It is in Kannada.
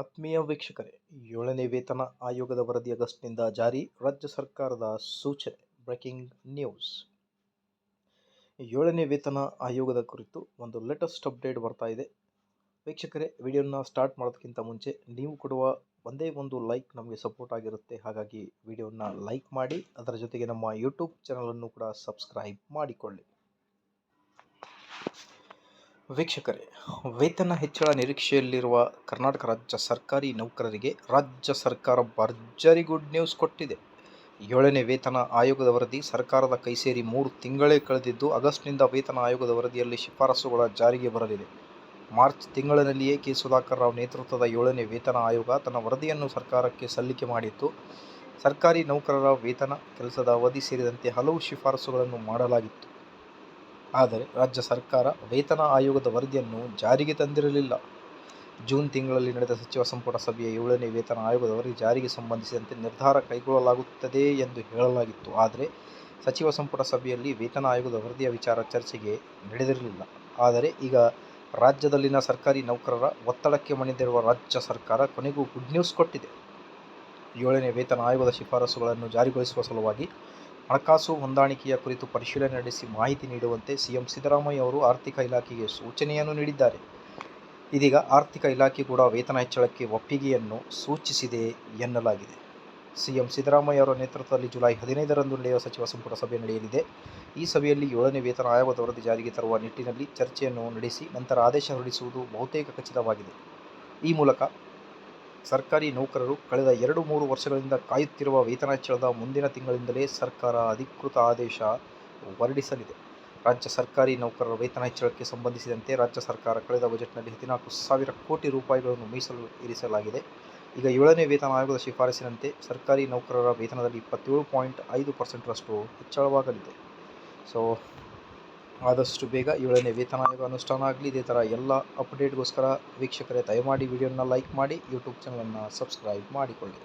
ಆತ್ಮೀಯ ವೀಕ್ಷಕರೇ, ಏಳನೇ ವೇತನ ಆಯೋಗದ ವರದಿ ಅಗಸ್ಟ್ನಿಂದ ಜಾರಿ, ರಾಜ್ಯ ಸರ್ಕಾರದ ಸೂಚನೆ ಬ್ರೇಕಿಂಗ್ ನ್ಯೂಸ್ ಏಳನೇ ವೇತನ ಆಯೋಗದ ಕುರಿತು ಒಂದು ಲೇಟೆಸ್ಟ್ ಅಪ್ಡೇಟ್ ಬರ್ತಾ ಇದೆ. ವೀಕ್ಷಕರೇ, ವಿಡಿಯೋನ ಸ್ಟಾರ್ಟ್ ಮಾಡೋದಕ್ಕಿಂತ ಮುಂಚೆ ನೀವು ಕೊಡುವ ಒಂದೇ ಒಂದು ಲೈಕ್ ನಮಗೆ ಸಪೋರ್ಟ್ ಆಗಿರುತ್ತೆ. ಹಾಗಾಗಿ ವಿಡಿಯೋನ ಲೈಕ್ ಮಾಡಿ, ಅದರ ಜೊತೆಗೆ ನಮ್ಮ ಯೂಟ್ಯೂಬ್ ಚಾನಲನ್ನು ಕೂಡ ಸಬ್ಸ್ಕ್ರೈಬ್ ಮಾಡಿಕೊಳ್ಳಿ. ವೀಕ್ಷಕರೇ, ವೇತನ ಹೆಚ್ಚಳ ನಿರೀಕ್ಷೆಯಲ್ಲಿರುವ ಕರ್ನಾಟಕ ರಾಜ್ಯ ಸರ್ಕಾರಿ ನೌಕರರಿಗೆ ರಾಜ್ಯ ಸರ್ಕಾರ ಭರ್ಜರಿ ಗುಡ್ ನ್ಯೂಸ್ ಕೊಟ್ಟಿದೆ. ಏಳನೇ ವೇತನ ಆಯೋಗದ ವರದಿ ಸರ್ಕಾರದ ಕೈ ಸೇರಿ ಮೂರು ತಿಂಗಳೇ ಕಳೆದಿದ್ದು, ಆಗಸ್ಟ್ನಿಂದ ವೇತನ ಆಯೋಗದ ವರದಿಯಲ್ಲಿ ಶಿಫಾರಸುಗಳ ಜಾರಿಗೆ ಬರಲಿದೆ. ಮಾರ್ಚ್ ತಿಂಗಳಿನಲ್ಲಿಯೇ ಕೆ. ಸುಧಾಕರ್ ರಾವ್ ನೇತೃತ್ವದ ಏಳನೇ ವೇತನ ಆಯೋಗ ತನ್ನ ವರದಿಯನ್ನು ಸರ್ಕಾರಕ್ಕೆ ಸಲ್ಲಿಕೆ ಮಾಡಿತ್ತು ಸರ್ಕಾರಿ ನೌಕರರ ವೇತನ, ಕೆಲಸದ ಅವಧಿ ಸೇರಿದಂತೆ ಹಲವು ಶಿಫಾರಸುಗಳನ್ನು ಮಾಡಲಾಗಿತ್ತು. ಆದರೆ ರಾಜ್ಯ ಸರ್ಕಾರ ವೇತನ ಆಯೋಗದ ವರದಿಯನ್ನು ಜಾರಿಗೆ ತಂದಿರಲಿಲ್ಲ. ಜೂನ್ ತಿಂಗಳಲ್ಲಿ ನಡೆದ ಸಚಿವ ಸಂಪುಟ ಸಭೆಯ ಏಳನೇ ವೇತನ ಆಯೋಗದ ವರದಿ ಜಾರಿಗೆ ಸಂಬಂಧಿಸಿದಂತೆ ನಿರ್ಧಾರ ಕೈಗೊಳ್ಳಲಾಗುತ್ತದೆ ಎಂದು ಹೇಳಲಾಗಿತ್ತು. ಆದರೆ ಸಚಿವ ಸಂಪುಟ ಸಭೆಯಲ್ಲಿ ವೇತನ ಆಯೋಗದ ವರದಿಯ ವಿಚಾರ ಚರ್ಚೆಗೆ ನಡೆದಿರಲಿಲ್ಲ. ಆದರೆ ಈಗ ರಾಜ್ಯದಲ್ಲಿನ ಸರ್ಕಾರಿ ನೌಕರರ ಒತ್ತಡಕ್ಕೆ ಮಣಿದಿರುವ ರಾಜ್ಯ ಸರ್ಕಾರ ಕೊನೆಗೂ ಗುಡ್ ನ್ಯೂಸ್ ಕೊಟ್ಟಿದೆ. ಏಳನೇ ವೇತನ ಆಯೋಗದ ಶಿಫಾರಸುಗಳನ್ನು ಜಾರಿಗೊಳಿಸುವ ಸಲುವಾಗಿ ಹಣಕಾಸು ಹೊಂದಾಣಿಕೆಯ ಕುರಿತು ಪರಿಶೀಲನೆ ನಡೆಸಿ ಮಾಹಿತಿ ನೀಡುವಂತೆ ಸಿಎಂ ಸಿದ್ದರಾಮಯ್ಯ ಅವರು ಆರ್ಥಿಕ ಇಲಾಖೆಗೆ ಸೂಚನೆಯನ್ನು ನೀಡಿದ್ದಾರೆ. ಇದೀಗ ಆರ್ಥಿಕ ಇಲಾಖೆ ಕೂಡ ವೇತನ ಹೆಚ್ಚಳಕ್ಕೆ ಒಪ್ಪಿಗೆಯನ್ನು ಸೂಚಿಸಿದೆ ಎನ್ನಲಾಗಿದೆ. ಸಿಎಂ ಸಿದ್ದರಾಮಯ್ಯ ಅವರ ನೇತೃತ್ವದಲ್ಲಿ ಜುಲೈ ಹದಿನೈದರಂದು ನಡೆಯುವ ಸಚಿವ ಸಂಪುಟ ಸಭೆ ನಡೆಯಲಿದೆ. ಈ ಸಭೆಯಲ್ಲಿ ಏಳನೇ ವೇತನ ಆಯೋಗದ ವರದಿ ಜಾರಿಗೆ ತರುವ ನಿಟ್ಟಿನಲ್ಲಿ ಚರ್ಚೆಯನ್ನು ನಡೆಸಿ ನಂತರ ಆದೇಶ ಹೊರಡಿಸುವುದು ಬಹುತೇಕ ಖಚಿತವಾಗಿದೆ. ಈ ಮೂಲಕ ಸರ್ಕಾರಿ ನೌಕರರು ಕಳೆದ ಎರಡು ಮೂರು ವರ್ಷಗಳಿಂದ ಕಾಯುತ್ತಿರುವ ವೇತನ ಹೆಚ್ಚಳದ ಮುಂದಿನ ತಿಂಗಳಿಂದಲೇ ಸರ್ಕಾರ ಅಧಿಕೃತ ಆದೇಶ ಹೊರಡಿಸಲಿದೆ. ರಾಜ್ಯ ಸರ್ಕಾರಿ ನೌಕರರ ವೇತನ ಹೆಚ್ಚಳಕ್ಕೆ ಸಂಬಂಧಿಸಿದಂತೆ ರಾಜ್ಯ ಸರ್ಕಾರ ಕಳೆದ ಬಜೆಟ್ನಲ್ಲಿ ಹದಿನಾಲ್ಕು ಸಾವಿರ ಕೋಟಿ ರೂಪಾಯಿಗಳನ್ನು ಮೀಸಲು ಇರಿಸಲಾಗಿದೆ. ಈಗ ಏಳನೇ ವೇತನ ಆಯೋಗದ ಶಿಫಾರಸಿನಂತೆ ಸರ್ಕಾರಿ ನೌಕರರ ವೇತನದಲ್ಲಿ ಇಪ್ಪತ್ತೇಳು ಪಾಯಿಂಟ್ ಐದು ಪರ್ಸೆಂಟ್ರಷ್ಟು ಹೆಚ್ಚಳವಾಗಲಿದೆ. ಸೊ ಆದಷ್ಟು ಬೇಗ ಏಳನೇ ವೇತನ ಆಯೋಗ ಅನುಷ್ಠಾನ ಆಗಲಿ. ಇದೇ ಥರ ಎಲ್ಲ ಅಪ್ಡೇಟ್ಗೋಸ್ಕರ ವೀಕ್ಷಕರೇ, ದಯಮಾಡಿ ವಿಡಿಯೋನ ಲೈಕ್ ಮಾಡಿ, ಯೂಟ್ಯೂಬ್ ಚಾನಲನ್ನು ಸಬ್ಸ್ಕ್ರೈಬ್ ಮಾಡಿಕೊಳ್ಳಿ.